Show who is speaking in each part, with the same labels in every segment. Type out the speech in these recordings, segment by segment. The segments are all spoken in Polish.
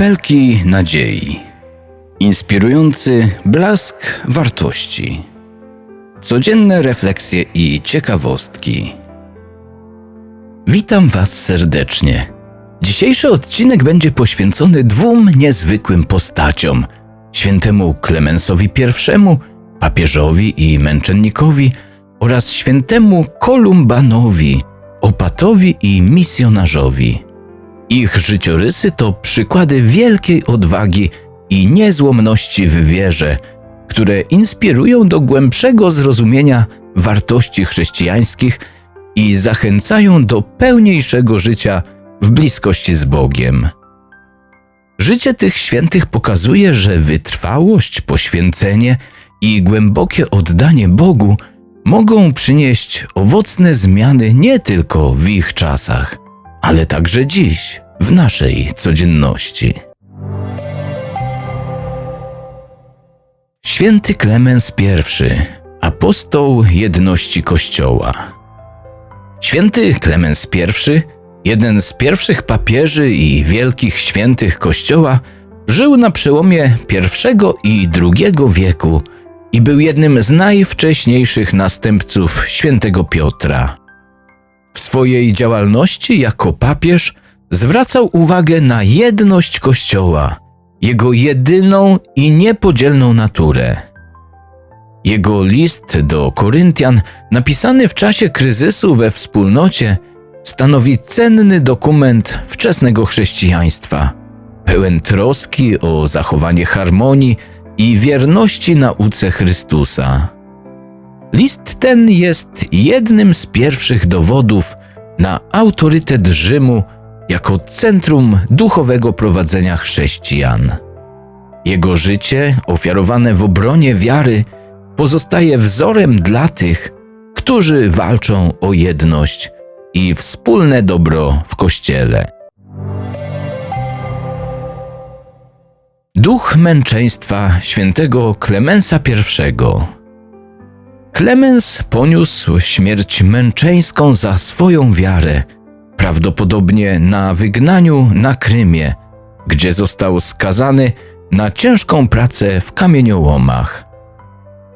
Speaker 1: Kropelki nadziei. Inspirujący blask wartości. Codzienne refleksje i ciekawostki. Witam Was serdecznie. Dzisiejszy odcinek będzie poświęcony dwóm niezwykłym postaciom: świętemu Klemensowi I, papieżowi i męczennikowi, oraz świętemu Kolumbanowi, opatowi i misjonarzowi. Ich życiorysy to przykłady wielkiej odwagi i niezłomności w wierze, które inspirują do głębszego zrozumienia wartości chrześcijańskich i zachęcają do pełniejszego życia w bliskości z Bogiem. Życie tych świętych pokazuje, że wytrwałość, poświęcenie i głębokie oddanie Bogu mogą przynieść owocne zmiany nie tylko w ich czasach, ale także dziś, w naszej codzienności. Święty Klemens I, apostoł jedności Kościoła. Święty Klemens I, jeden z pierwszych papieży i wielkich świętych Kościoła, żył na przełomie I i II wieku i był jednym z najwcześniejszych następców świętego Piotra. W swojej działalności jako papież zwracał uwagę na jedność Kościoła, jego jedyną i niepodzielną naturę. Jego list do Koryntian, napisany w czasie kryzysu we wspólnocie, stanowi cenny dokument wczesnego chrześcijaństwa, pełen troski o zachowanie harmonii i wierności nauce Chrystusa. List ten jest jednym z pierwszych dowodów na autorytet Rzymu jako centrum duchowego prowadzenia chrześcijan. Jego życie, ofiarowane w obronie wiary, pozostaje wzorem dla tych, którzy walczą o jedność i wspólne dobro w Kościele. Duch męczeństwa świętego Klemensa I. Klemens poniósł śmierć męczeńską za swoją wiarę, prawdopodobnie na wygnaniu na Krymie, gdzie został skazany na ciężką pracę w kamieniołomach.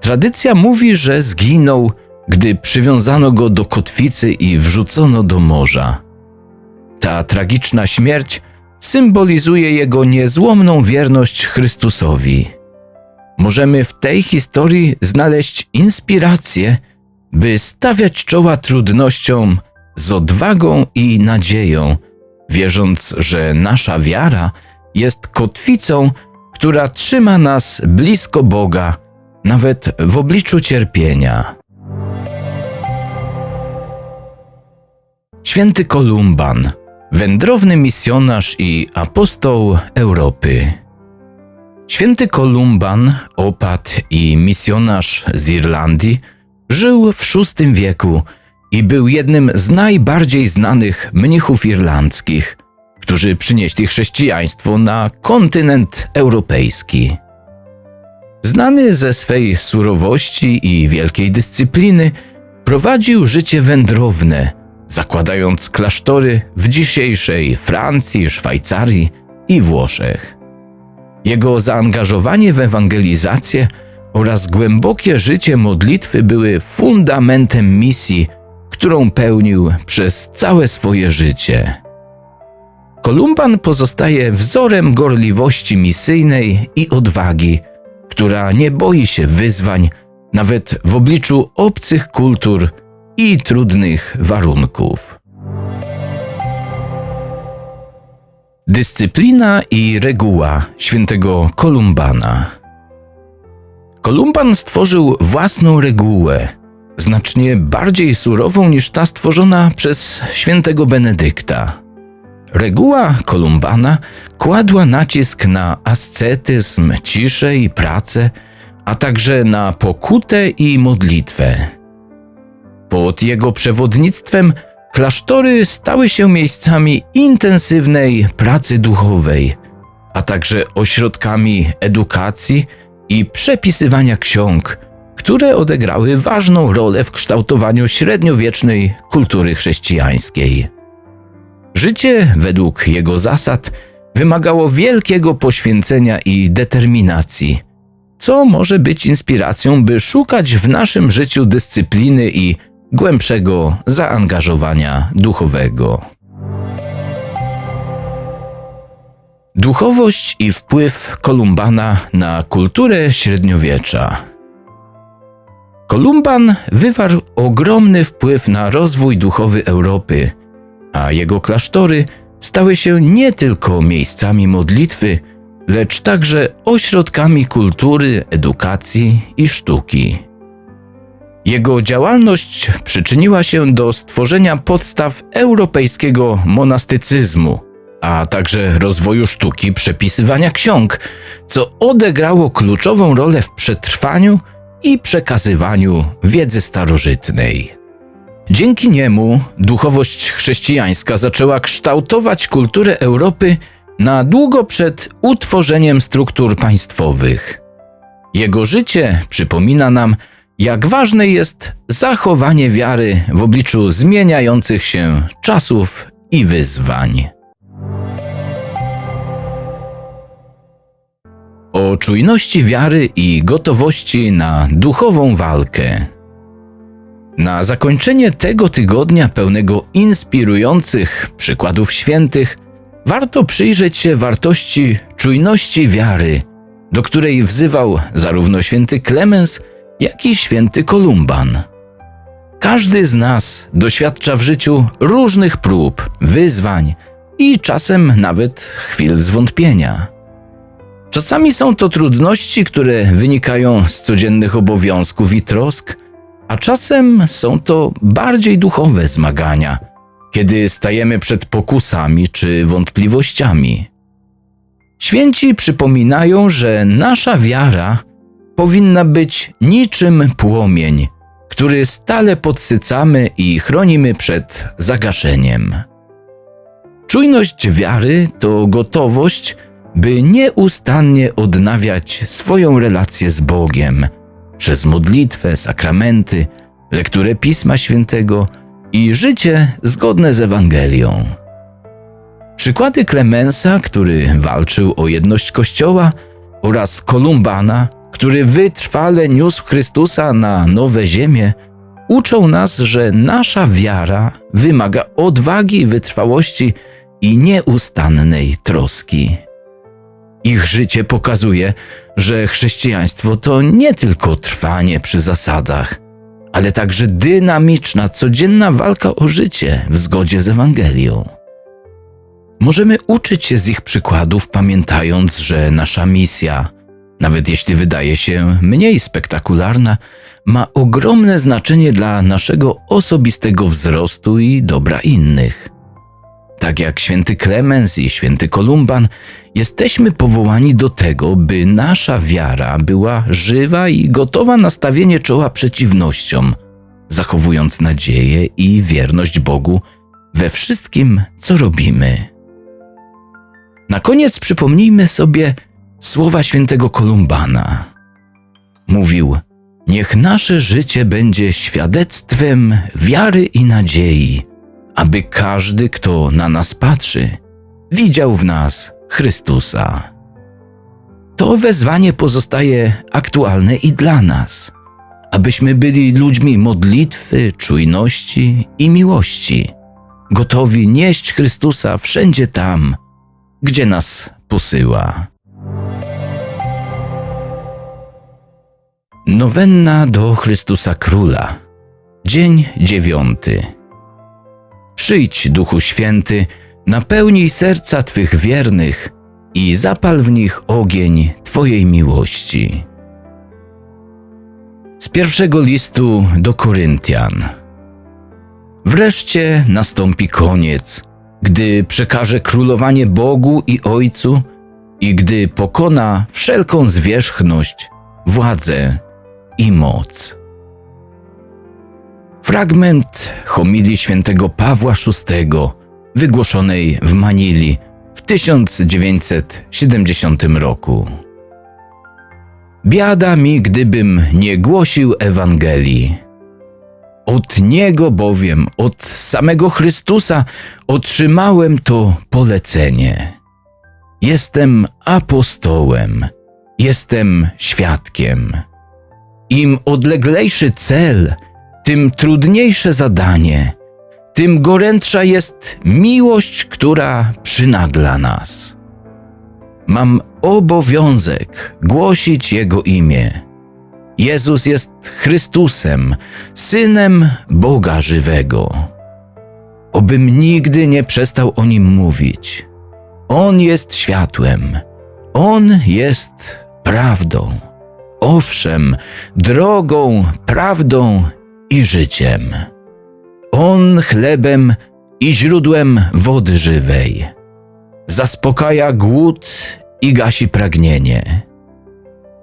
Speaker 1: Tradycja mówi, że zginął, gdy przywiązano go do kotwicy i wrzucono do morza. Ta tragiczna śmierć symbolizuje jego niezłomną wierność Chrystusowi. Możemy w tej historii znaleźć inspirację, by stawiać czoła trudnościom z odwagą i nadzieją, wierząc, że nasza wiara jest kotwicą, która trzyma nas blisko Boga, nawet w obliczu cierpienia. Święty Kolumban, wędrowny misjonarz i apostoł Europy. Święty Kolumban, opat i misjonarz z Irlandii, żył w VI wieku i był jednym z najbardziej znanych mnichów irlandzkich, którzy przynieśli chrześcijaństwo na kontynent europejski. Znany ze swej surowości i wielkiej dyscypliny, prowadził życie wędrowne, zakładając klasztory w dzisiejszej Francji, Szwajcarii i Włoszech. Jego zaangażowanie w ewangelizację oraz głębokie życie modlitwy były fundamentem misji, którą pełnił przez całe swoje życie. Kolumban pozostaje wzorem gorliwości misyjnej i odwagi, która nie boi się wyzwań, nawet w obliczu obcych kultur i trudnych warunków. Dyscyplina i reguła świętego Kolumbana. Kolumban stworzył własną regułę, znacznie bardziej surową niż ta stworzona przez świętego Benedykta. Reguła Kolumbana kładła nacisk na ascetyzm, ciszę i pracę, a także na pokutę i modlitwę. Pod jego przewodnictwem klasztory stały się miejscami intensywnej pracy duchowej, a także ośrodkami edukacji i przepisywania ksiąg, które odegrały ważną rolę w kształtowaniu średniowiecznej kultury chrześcijańskiej. Życie według jego zasad wymagało wielkiego poświęcenia i determinacji, co może być inspiracją, by szukać w naszym życiu dyscypliny i głębszego zaangażowania duchowego. Duchowość i wpływ Kolumbana na kulturę średniowiecza. Kolumban wywarł ogromny wpływ na rozwój duchowy Europy, a jego klasztory stały się nie tylko miejscami modlitwy, lecz także ośrodkami kultury, edukacji i sztuki. Jego działalność przyczyniła się do stworzenia podstaw europejskiego monastycyzmu, a także rozwoju sztuki przepisywania ksiąg, co odegrało kluczową rolę w przetrwaniu i przekazywaniu wiedzy starożytnej. Dzięki niemu duchowość chrześcijańska zaczęła kształtować kulturę Europy na długo przed utworzeniem struktur państwowych. Jego życie przypomina nam, jak ważne jest zachowanie wiary w obliczu zmieniających się czasów i wyzwań. O czujności wiary i gotowości na duchową walkę. Na zakończenie tego tygodnia pełnego inspirujących przykładów świętych, warto przyjrzeć się wartości czujności wiary, do której wzywał zarówno święty Klemens, jak i święty Kolumban. Każdy z nas doświadcza w życiu różnych prób, wyzwań i czasem nawet chwil zwątpienia. Czasami są to trudności, które wynikają z codziennych obowiązków i trosk, a czasem są to bardziej duchowe zmagania, kiedy stajemy przed pokusami czy wątpliwościami. Święci przypominają, że nasza wiara powinna być niczym płomień, który stale podsycamy i chronimy przed zagaszeniem. Czujność wiary to gotowość, by nieustannie odnawiać swoją relację z Bogiem przez modlitwę, sakramenty, lekturę Pisma Świętego i życie zgodne z Ewangelią. Przykłady Klemensa, który walczył o jedność Kościoła, oraz Kolumbana, który wytrwale niósł Chrystusa na nowe ziemię, uczą nas, że nasza wiara wymaga odwagi, wytrwałości i nieustannej troski. Ich życie pokazuje, że chrześcijaństwo to nie tylko trwanie przy zasadach, ale także dynamiczna, codzienna walka o życie w zgodzie z Ewangelią. Możemy uczyć się z ich przykładów, pamiętając, że nasza misja, nawet jeśli wydaje się mniej spektakularna, ma ogromne znaczenie dla naszego osobistego wzrostu i dobra innych. Tak jak święty Klemens i święty Kolumban, jesteśmy powołani do tego, by nasza wiara była żywa i gotowa na stawienie czoła przeciwnościom, zachowując nadzieję i wierność Bogu we wszystkim, co robimy. Na koniec przypomnijmy sobie słowa świętego Kolumbana. Mówił: Niech nasze życie będzie świadectwem wiary i nadziei aby każdy, kto na nas patrzy, widział w nas Chrystusa. To wezwanie pozostaje aktualne i dla nas, abyśmy byli ludźmi modlitwy, czujności i miłości, gotowi nieść Chrystusa wszędzie tam, gdzie nas posyła. Nowenna do Chrystusa Króla. Dzień dziewiąty. Przyjdź, Duchu Święty, napełnij serca Twych wiernych i zapal w nich ogień Twojej miłości. Z pierwszego listu do Koryntian. Wreszcie nastąpi koniec, gdy przekaże królowanie Bogu i Ojcu i gdy pokona wszelką zwierzchność, władzę i moc. Fragment homilii świętego Pawła VI, wygłoszonej w Manili w 1970 roku. Biada mi, gdybym nie głosił Ewangelii. Od Niego bowiem, od samego Chrystusa, otrzymałem to polecenie. jestem apostołem, jestem świadkiem. Im odleglejszy cel, tym trudniejsze zadanie, tym gorętsza jest miłość, która przynagla nas. Mam obowiązek głosić Jego imię. Jezus jest Chrystusem, Synem Boga żywego. Obym nigdy nie przestał o Nim mówić. On jest światłem, On jest prawdą. Owszem, drogą, prawdą i życiem. On chlebem i źródłem wody żywej. Zaspokaja głód i gasi pragnienie.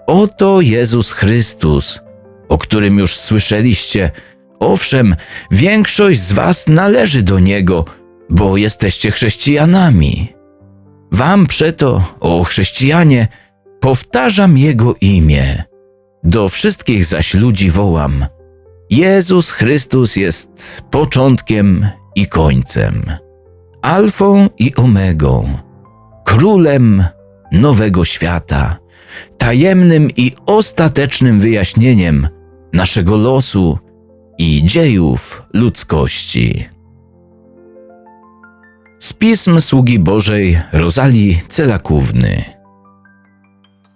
Speaker 1: Oto Jezus Chrystus, o którym już słyszeliście. Owszem, większość z Was należy do Niego, bo jesteście chrześcijanami. Wam przeto, o chrześcijanie, powtarzam Jego imię. Do wszystkich zaś ludzi wołam: Jezus Chrystus jest początkiem i końcem, Alfą i Omegą, królem nowego świata, tajemnym i ostatecznym wyjaśnieniem naszego losu i dziejów ludzkości. Z pism sługi Bożej Rozali Celakówny.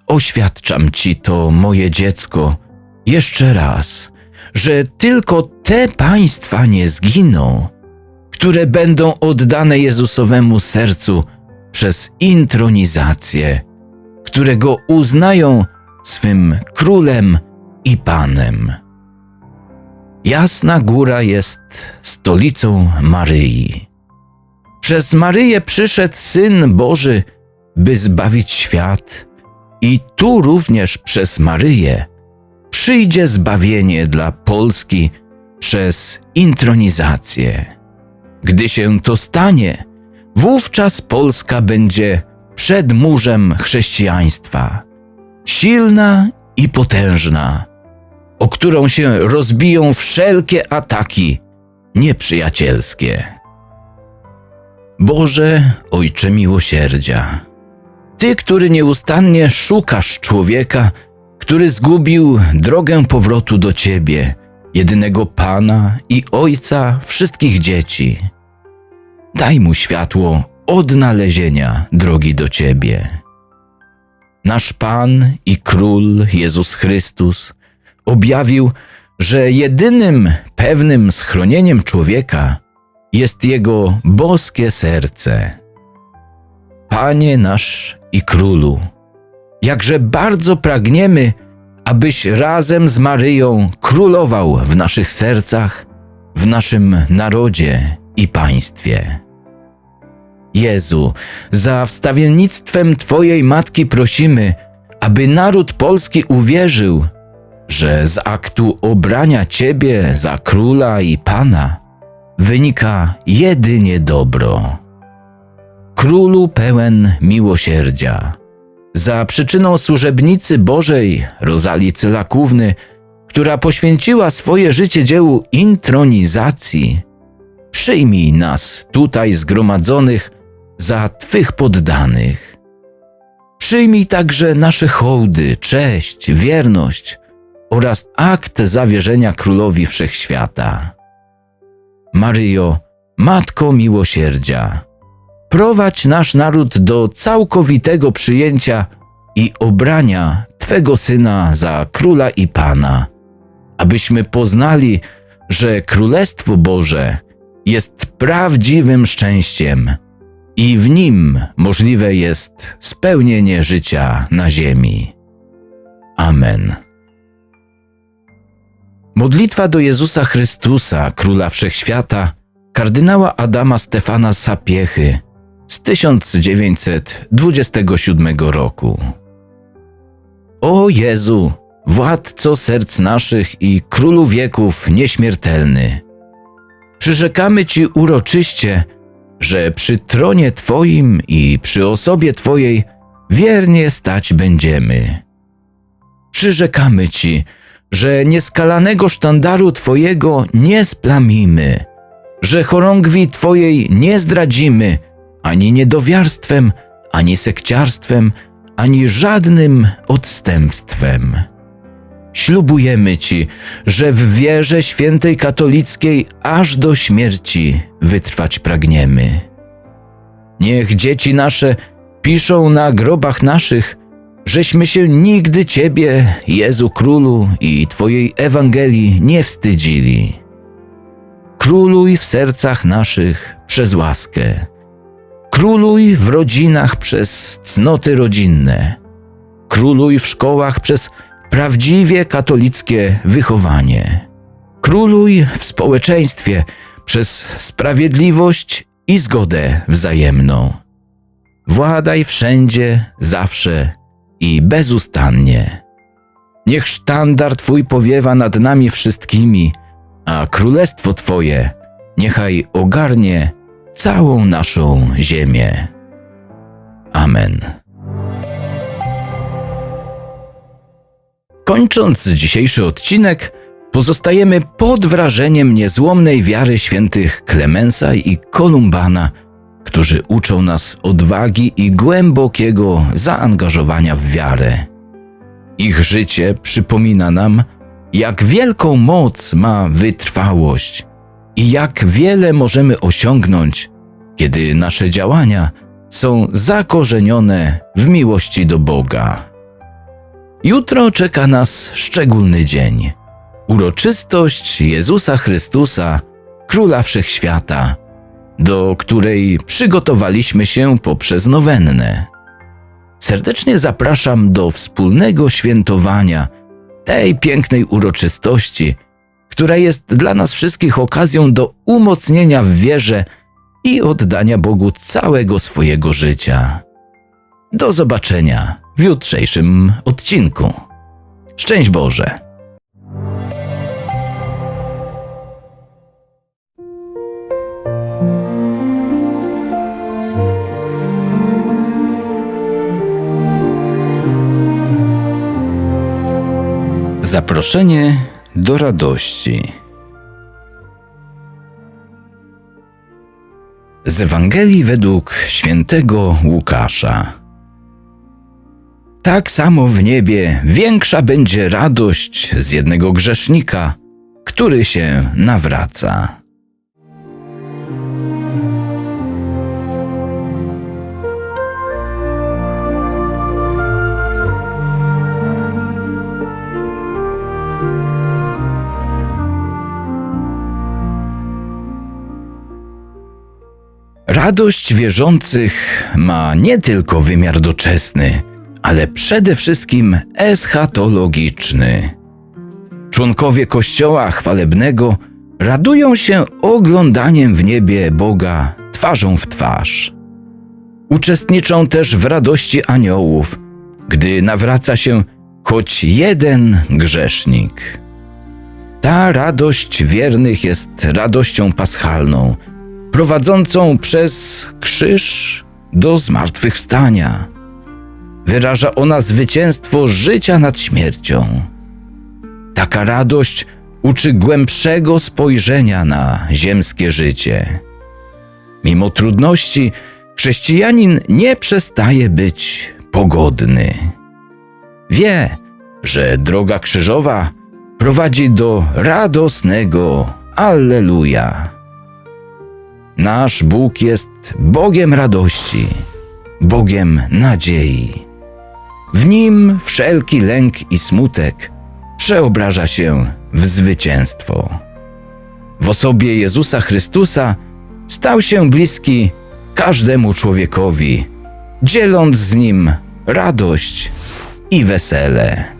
Speaker 1: Oświadczam ci to, moje dziecko, jeszcze raz, że tylko te państwa nie zginą, które będą oddane Jezusowemu sercu przez intronizację, którego uznają swym królem i panem. Jasna Góra jest stolicą Maryi. Przez Maryję przyszedł Syn Boży, by zbawić świat, i tu również przez Maryję przyjdzie zbawienie dla Polski przez intronizację. Gdy się to stanie, wówczas Polska będzie przed murzem chrześcijaństwa, silna i potężna, o którą się rozbiją wszelkie ataki nieprzyjacielskie. Boże, Ojcze miłosierdzia, Ty, który nieustannie szukasz człowieka, który zgubił drogę powrotu do Ciebie, jedynego Pana i Ojca wszystkich dzieci. Daj mu światło odnalezienia drogi do Ciebie. Nasz Pan i Król Jezus Chrystus objawił, że jedynym pewnym schronieniem człowieka jest Jego boskie serce. Panie nasz i Królu, jakże bardzo pragniemy, abyś razem z Maryją królował w naszych sercach, w naszym narodzie i państwie. Jezu, za wstawiennictwem Twojej Matki prosimy, aby naród polski uwierzył, że z aktu obrania Ciebie za króla i pana wynika jedynie dobro. Królu pełen miłosierdzia, za przyczyną służebnicy Bożej Rozali Cylakówny, która poświęciła swoje życie dziełu intronizacji, przyjmij nas tutaj zgromadzonych za Twych poddanych. Przyjmij także nasze hołdy, cześć, wierność oraz akt zawierzenia Królowi Wszechświata. Maryjo, Matko Miłosierdzia, prowadź nasz naród do całkowitego przyjęcia i obrania Twego Syna za Króla i Pana, abyśmy poznali, że Królestwo Boże jest prawdziwym szczęściem i w nim możliwe jest spełnienie życia na ziemi. Amen. Modlitwa do Jezusa Chrystusa, Króla Wszechświata, kardynała Adama Stefana Sapiechy z 1927 roku. O Jezu, władco serc naszych i królu wieków nieśmiertelny, przyrzekamy Ci uroczyście, że przy tronie Twoim i przy osobie Twojej wiernie stać będziemy. Przyrzekamy Ci, że nieskalanego sztandaru Twojego nie splamimy, że chorągwi Twojej nie zdradzimy, ani niedowiarstwem, ani sekciarstwem, ani żadnym odstępstwem. Ślubujemy Ci, że w wierze świętej katolickiej aż do śmierci wytrwać pragniemy. Niech dzieci nasze piszą na grobach naszych, żeśmy się nigdy Ciebie, Jezu Królu i Twojej Ewangelii nie wstydzili. Króluj w sercach naszych przez łaskę. Króluj w rodzinach przez cnoty rodzinne. Króluj w szkołach przez prawdziwie katolickie wychowanie. Króluj w społeczeństwie przez sprawiedliwość i zgodę wzajemną. Władaj wszędzie, zawsze i bezustannie. Niech sztandar Twój powiewa nad nami wszystkimi, a królestwo Twoje niechaj ogarnie całą naszą ziemię. Amen. Kończąc dzisiejszy odcinek, pozostajemy pod wrażeniem niezłomnej wiary świętych Klemensa i Kolumbana, którzy uczą nas odwagi i głębokiego zaangażowania w wiarę. Ich życie przypomina nam, jak wielką moc ma wytrwałość i jak wiele możemy osiągnąć, kiedy nasze działania są zakorzenione w miłości do Boga. Jutro czeka nas szczególny dzień uroczystość Jezusa Chrystusa, Króla Wszechświata, do której przygotowaliśmy się poprzez nowennę. Serdecznie zapraszam do wspólnego świętowania tej pięknej uroczystości, która jest dla nas wszystkich okazją do umocnienia w wierze i oddania Bogu całego swojego życia. Do zobaczenia w jutrzejszym odcinku. Szczęść Boże! Zaproszenie do radości. Z Ewangelii według świętego Łukasza. Tak samo w niebie większa będzie radość z jednego grzesznika, który się nawraca. Radość wierzących ma nie tylko wymiar doczesny, ale przede wszystkim eschatologiczny. Członkowie Kościoła chwalebnego radują się oglądaniem w niebie Boga twarzą w twarz. Uczestniczą też w radości aniołów, gdy nawraca się choć jeden grzesznik. Ta radość wiernych jest radością paschalną – prowadzącą przez krzyż do zmartwychwstania. Wyraża ona zwycięstwo życia nad śmiercią. Taka radość uczy głębszego spojrzenia na ziemskie życie. Mimo trudności, chrześcijanin nie przestaje być pogodny. Wie, że droga krzyżowa prowadzi do radosnego Alleluja. Nasz Bóg jest Bogiem radości, Bogiem nadziei. W nim wszelki lęk i smutek przeobraża się w zwycięstwo. W osobie Jezusa Chrystusa stał się bliski każdemu człowiekowi, dzieląc z nim radość i wesele.